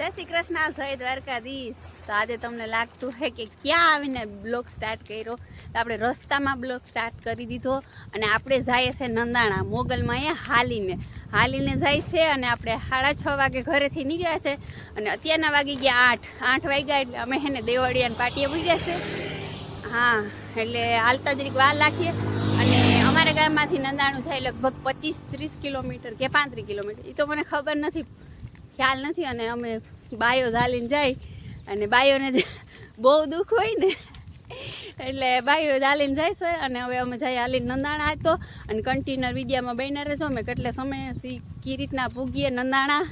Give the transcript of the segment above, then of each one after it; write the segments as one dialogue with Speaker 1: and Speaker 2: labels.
Speaker 1: જય શ્રી કૃષ્ણ, જય દ્વારકાધીશ. તો આજે તમને લાગતું હે કે ક્યાં આવીને બ્લોગ સ્ટાર્ટ કર્યો? તો આપણે રસ્તામાં બ્લોગ સ્ટાર્ટ કરી દીધો અને આપણે જઈએ છે નંદાણા, મોગલમાં અહીંયા હાલીને. હાલીને જાય છે અને આપણે સાડા છ વાગે ઘરેથી નીકળ્યા છે અને અત્યારના વાગી ગયા આઠ. આઠ વાગ્યા એટલે અમે હેને દેવળિયાને પાટીએ પૂગ્યા છે. હા, એટલે હાલતા જરીક વાર લાખીએ અને અમારા ગામમાંથી નંદાણું થાય લગભગ પચીસ ત્રીસ કિલોમીટર કે પાંત્રીસ કિલોમીટર. એ તો મને ખબર નથી. ખ્યાલ નથી અને અમે બાયો ઝાલીને જાય અને બાયોને બહુ દુઃખ હોય ને. એટલે બાયો ઝાલીને જાય છે અને હવે અમે જઈએ હાલીને નંદાણા હતો અને કન્ટેનર વિડીયામાં બન્યા રહેજો. અમે કેટલે સમય સી કી રીતના પૂગીએ નંદાણા?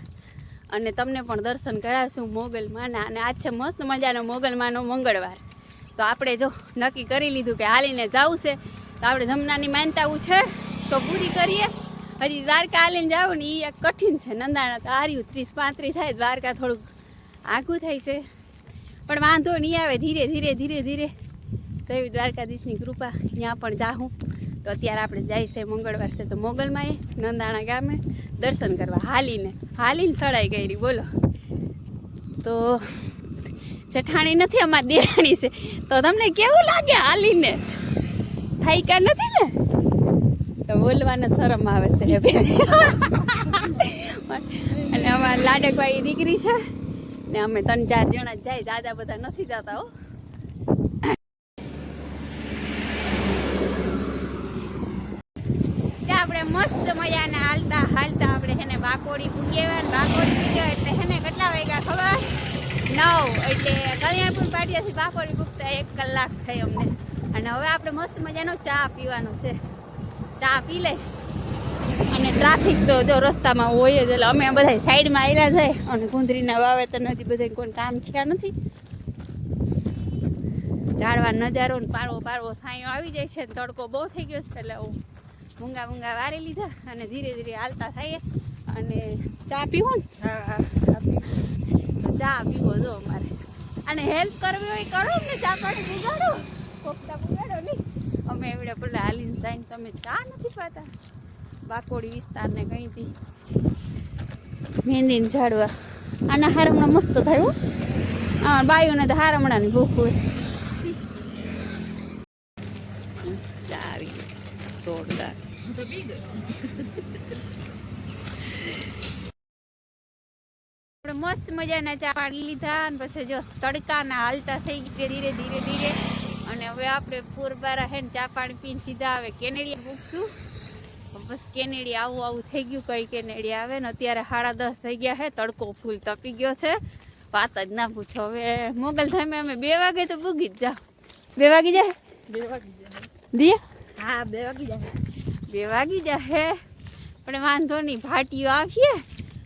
Speaker 1: અને તમને પણ દર્શન કરાવશું મોગલમાના અને આજ છે મસ્ત મજાનો મોગલમાનો મંગળવાર. તો આપણે જો નક્કી કરી લીધું કે હાલીને જવું છે. તો આપણે જમનાની માનતાઓ છે તો પૂરી કરીએ. હજી દ્વારકા હાલીને જાવ ને એ કઠિન છે, નંદાણા તો હાર્યું ત્રીસ પાંત્રીસ થાય, દ્વારકા થોડુંક આઘું થાય છે. પણ વાંધો નહીં આવે, ધીરે ધીરે ધીરે ધીરે. સૈવી દ્વારકાધીશની કૃપા ત્યાં પણ જાઉં તો અત્યારે આપણે જાય છે મંગળવાર છે તો મોગલમાં એ નંદાણા ગામે દર્શન કરવા. હાલીને હાલીને સડાઈ ગઈ બોલો. તો જઠાણી નથી અમારી દેરાણી છે. તો તમને કેવું લાગે હાલીને? થાય કા નથી ને? તો બોલવાને શરમ આવે છે અને અમારા લાડકભાઈ દીકરી છે. ને અમે ત્રણ ચાર જણા જાય, દાદા બધા નથી જતા હો. આપણે મસ્ત મજાના હાલતા હાલતા આપણે હેને બાકોડી પૂગ્યા બાકોડી પૂગ્યા એટલે હેને કેટલા વાગ્યા ખબર? નવ, એટલે કલ્યાણપુર પાટિયાથી બાકોડી પૂગતા એક કલાક થઈ અમને. અને હવે આપણે મસ્ત મજાનો ચા પીવાનો છે. ચા પી લે. અને ટ્રાફિક તો જો રસ્તામાં હોય જ એટલે અમે બધા સાઈડમાં આવેલા જાય અને કુંદરીના વાવેતર નથી બધા કોઈ કામ છે નથી. ઝાડવા નજારો ને પારવો પારવો સાયો આવી જાય છે તડકો બહુ થઈ ગયો છે એટલે હું મૂંગા મૂંગા વારી લીધા અને ધીરે ધીરે હાલતા થઈએ. અને ચા પીવું ને? ચા પીવો. જો અમારે. અને હેલ્પ કરવી હોય કરો ને ચા પાણી પીગાડો. કોકતા અમે એવડે પેલા હાલીને જાય તમે ચા નથી પાતા? બાકોડી વિસ્તારને કંઈથી મહેંદીને ઝાડવા. આના હારમણા મસ્ત થયું હો. બાયુને તો હારમણાની ભૂખ હોય. જોરદાર. આપણે મસ્ત મજાના ચા પાડી લીધા અને પછી જો તડકાના હાલતા થઈ ગયા ધીરે ધીરે ધીરે. અને હવે આપણે પૂરબારા હે ને ચા પાણી પીને સીધા આવે કેનેડિયા પૂછશું. બસ કેનેડી આવું આવું થઈ ગયું કઈ કેનેડી આવે ને અત્યારે સાડા દસ થઈ ગયા છે તડકો ફૂલ તપી ગયો છે. વાત જ ના પૂછો. હવે મોગલ ધામે અમે બે વાગે તો ભૂગી જ જાઓ. બે વાગી જાય? બે વાગી દિયા
Speaker 2: હા બે વાગી જાય.
Speaker 1: બે વાગી જાય પણ વાંધો નહીં ભાટીઓ આવીએ.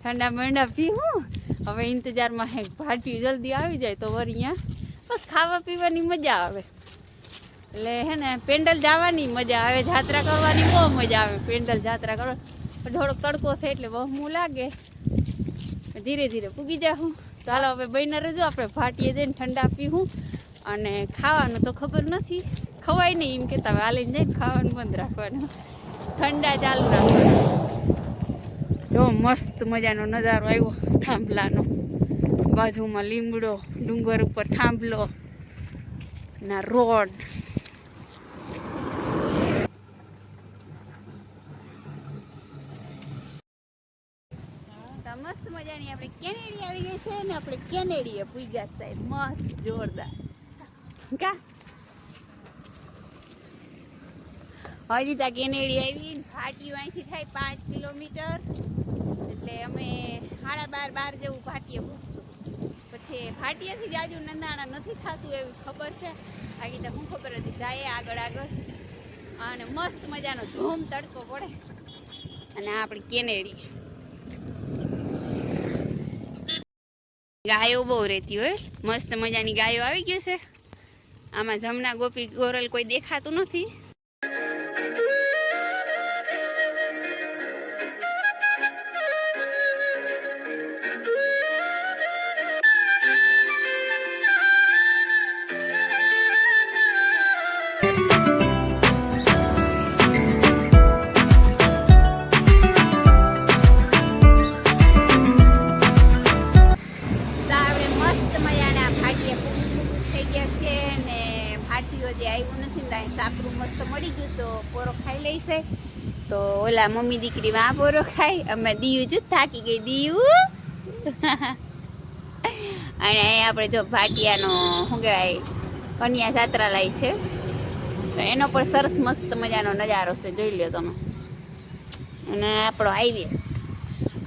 Speaker 1: ઠંડા મંડા પીવું હવે ઇંતજારમાં હે ભાટીઓ જલ્દી આવી જાય તો વર અહીંયા. બસ ખાવા પીવાની મજા આવે. એટલે હે ને પેન્ડલ જવાની મજા આવે, જાત્રા કરવાની બહુ મજા આવે પેન્ડલ જાત્રા કરવા. થોડોક તડકો છે એટલે વહમું લાગે. ધીરે ધીરે પૂગી જાઉં ચાલો, હવે બહીને રજો આપણે ભાટીએ જઈને ઠંડા પીવું અને ખાવાનું તો ખબર નથી. ખવાય નહીં એમ કહેતા હવે હાલીને જઈને ખાવાનું બંધ રાખવાનું. ઠંડા ચાલુ રાખવાનું. જો મસ્ત મજાનો નજારો આવ્યો થાંભલાનો. બાજુમાં લીમડો ડુંગર ઉપર થાંભલો. ના રોડ તો મસ્ત મજાની આપણે કેનેડી આવી ગઈ છે ને આપણે કેનેડીએ પૂગ્યા સાહેબ મસ્ત, જોરદાર. કા? હજી ત્યાં કેનેડી આવી ને અહીંથી થાય પાંચ કિલોમીટર. એટલે અમે સાડા બાર બાર જેવું ભાટીએ ભૂખશું પછી ભાટીએથી જ આજુ નંદાણા નથી થતું એવી ખબર છે. બાકી તો હું ખબર હતી જાય આગળ આગળ. અને મસ્ત મજાનો ધૂમ તડકો પડે. અને આપણી કેનેડી. ગાયો બહુ રહેતી હોય મસ્ત મજાની ગાયો આવી ગઈ છે. આમાં જમના ગોપી ગોરલ કોઈ દેખાતું નથી. સાકરું મસ્ત મળી ગયું તો પોરો ખાઈ લઈશે. તો ઓલા મમ્મી દીકરી માં પોરો ખાય, અમે દીયું જ થાકી ગઈ, દીયું. અને આપણે જો ભાટિયાનો, શું કહેવાય, કન્યા છાત્રાલય છે. તો એનો પણ સરસ મસ્ત મજાનો નજારો છે, જોઈ લ્યો તમે. અને આપણો આવીએ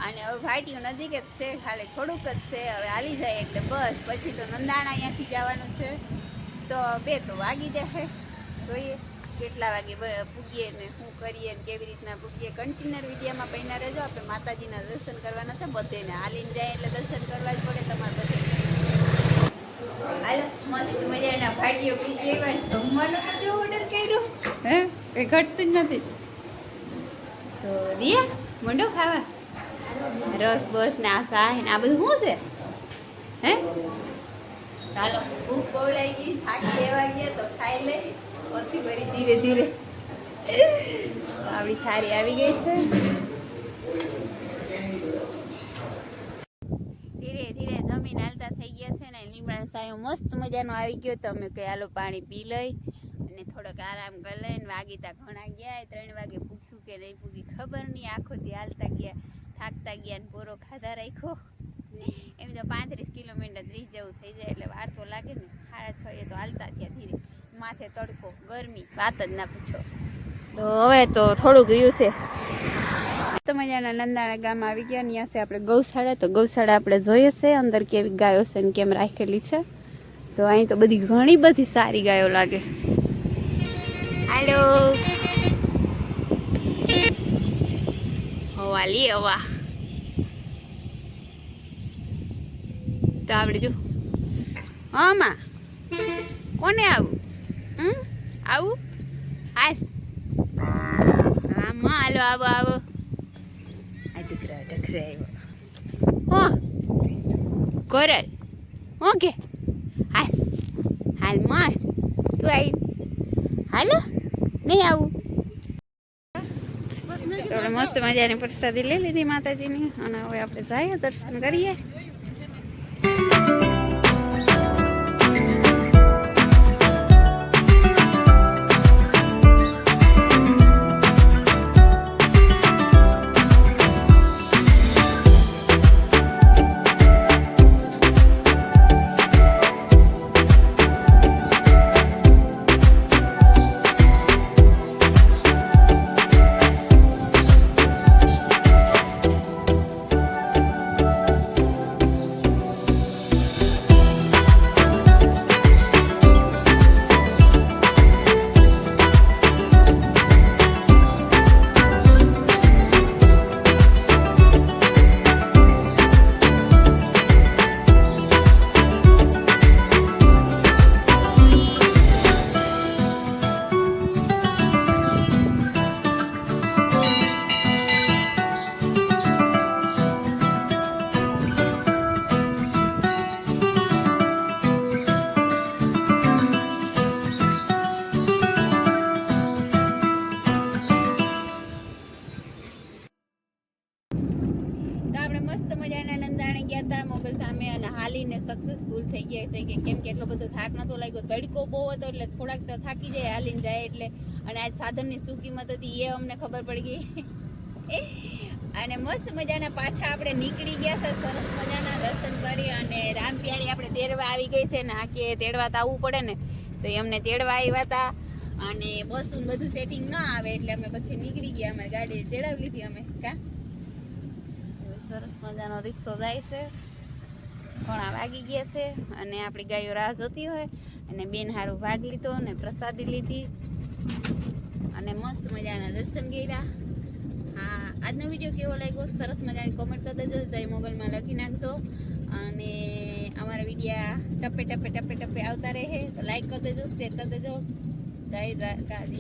Speaker 1: અને હવે ભાટિયું નજીક જ છે, ખાલી થોડુંક જ છે, હવે હાલી જાય એટલે બસ. પછી તો નંદાણા અહીંયાથી જવાનું છે. તો બે તો વાગી જશે. જોઈએ કેટલા વાગે પૂગીએ ને શું કરીએ ને કેવી રીતના પૂગીએ. કન્ટેનર વિડીયામાં પહેલા રહેજો. આપણે માતાજીના દર્શન કરવાના છે બધેને. હાલીને જાય એટલે દર્શન કરવા જ પડે તમારે બધે. હાલો મસ્ત મજાના ભાટીઓ પી ગયા જમવાનું તો જો ઓર્ડર કર્યો. હે? એ ઘટતું જ નથી. તો દિયા મંડો ખાવા. રસ બસ ને આ સાહ ને આ બધું શું છે? હે? ચાલો ભૂખ પવડાઈ ગઈ થાકી એવા ગયા તો ખાઈ લે પછી વળી ધીરે ધીરે આવી થારી આવી ગઈ છે. ધીરે ધીરે જમીન હાલતા થઈ ગયા છે ને લીમડા સાયો મસ્ત મજાનો આવી ગયો તો અમે કઈ આલો પાણી પી લઈ. અને થોડોક આરામ કરી લઈને વાગીતા ઘણા ગયા ત્રણ વાગે પૂછ્યું કે નહીં પૂગી ખબર નહીં, આખો દી હાલતા ગયા, થાકતા ગયા ને પૂરો ખાધા રાખ્યો. એમ તો પાંત્રીસ કિલોમીટર ત્રીસ જેવું થઈ જાય એટલે વાર તો લાગે ને, સાડા છ એ તો હાલતા થયા ધીરે. માથે તડકો, ગરમી, વાત જ ના પૂછો. તો હવે તો થોડુંક રહ્યું છે. તો મજાના નંદાણા ગામ આવી ગયા ત્યાં છે આપણે ગૌશાળા, તો ગૌશાળા આપણે જોઈએ છે, અંદર કેવી ગાયો છે ને કેમ રાખેલી છે. તો અહીં તો બધી ઘણી બધી સારી ગાયો લાગે. હાલો. હવા લી હવા. તો આપણે જો. હા, માં. કોને આવું? આવું? હાલ. હા માં હાલો, આવો આવો. આ દીકરા ટકરે આવ્યો હો. કોરલ. ઓકે હાલ. હાલ, માં. તું આવી હાલો. નહીં આવું. મસ્ત મજાની પ્રસાદી લઈ લીધી માતાજીની. અને હવે આપણે જઈએ દર્શન કરીએ. મસ્ત મજાના નંદાણે ગયા હતા મોગલ સામે અને હાલીને સક્સેસફુલ થઈ ગયા છે. કે કેમ કે એટલો બધો થાક નહોતો લાગ્યો. તડકો બહુ હતો એટલે થોડાક તો થાકી જાય હાલીને જાય એટલે. અને આજ સાધનની શું કિંમત હતી એ અમને ખબર પડી ગઈ. અને મસ્ત મજાના પાછા આપણે નીકળી ગયા છે. સરસ મજાના દર્શન કરી અને રામપિયારી આપણે તેડવા આવી ગઈ છે ને, આ કે તેડવા તો આવવું પડે ને, તો એ અમને તેડવા આવ્યા હતા અને બસનું બધું સેટિંગ ન આવે એટલે અમે પછી નીકળી ગયા. અમારી ગાડી તેડાવી લીધી અમે. કા? સરસ મજાનો રિક્ષો જાય છે. ઘણા વાગી ગયા છે અને આપણી ગાયો રાહ જોતી હોય અને બેન હારું ભાગ લીધો અને પ્રસાદી લીધી. અને મસ્ત મજાના દર્શન કર્યા. હા, આજનો વીડિયો કેવો લાગ્યો? સરસ મજાની કોમેન્ટ કરી દેજો. જય મોગલમાં લખી નાખજો. અને અમારા વિડીયા ટપે ટપે ટપે ટપે આવતા રહે. તો લાઈક કરી દેજો શેર કરી દેજો. જય દ્વારકાધીશ.